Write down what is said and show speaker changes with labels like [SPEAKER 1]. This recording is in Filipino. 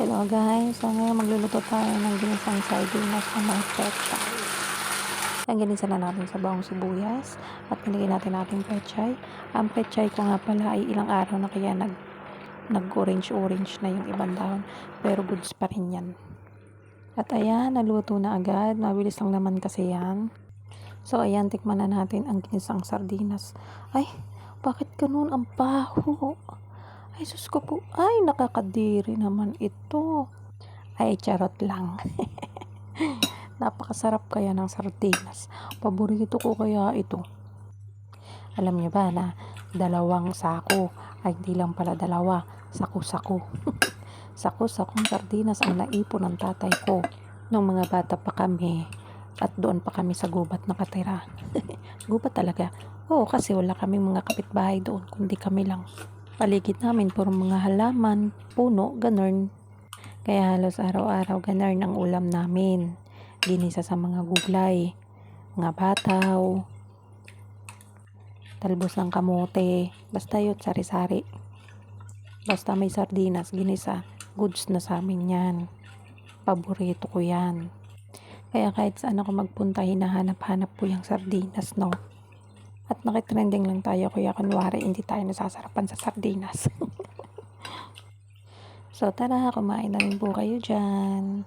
[SPEAKER 1] Hello guys, so ngayon magluluto tayo ng ginisang sardinas na mga pechay. Ang ginisa na natin sa bawang sibuyas at nilagay natin natin pechay. Ang pechay ko nga pala ay ilang araw na kaya nag nag-orange-orange na yung ibang dahon pero goods pa rin yan. At ayan, naluto na agad. Mabilis lang naman kasi yan. So ayan, tikman na natin ang ginisang sardinas. Ay, bakit ganun ang baho? Ay, sus ko po. Ay, nakakadiri naman ito. Ay, charot lang. Napakasarap kaya ng sardinas. Paborito ko kaya ito. Alam niyo ba na dalawang sako, ay hindi lang pala dalawa, sako-sako. Sako-sakong sardinas ang naipon ng tatay ko nung mga bata pa kami at doon pa kami sa gubat nakatira. gubat talaga. Oo, kasi wala kami mga kapitbahay doon, kundi kami lang. Paligid namin puro mga halaman, puno, ganun. Kaya halos araw-araw ganun ang ulam namin. Ginisa sa mga gulay, mga bataw, talbos ng kamote, basta yun, sari-sari. Basta may sardinas, ginisa, goods na sa amin yan. Paborito ko yan. Kaya kahit saan ako magpunta, hinahanap-hanap ko yung sardinas, no? At nakitrending lang tayo, kaya kunwari hindi tayo nasasarapan sa sardinas. so tara, kumain na rin po kayo dyan.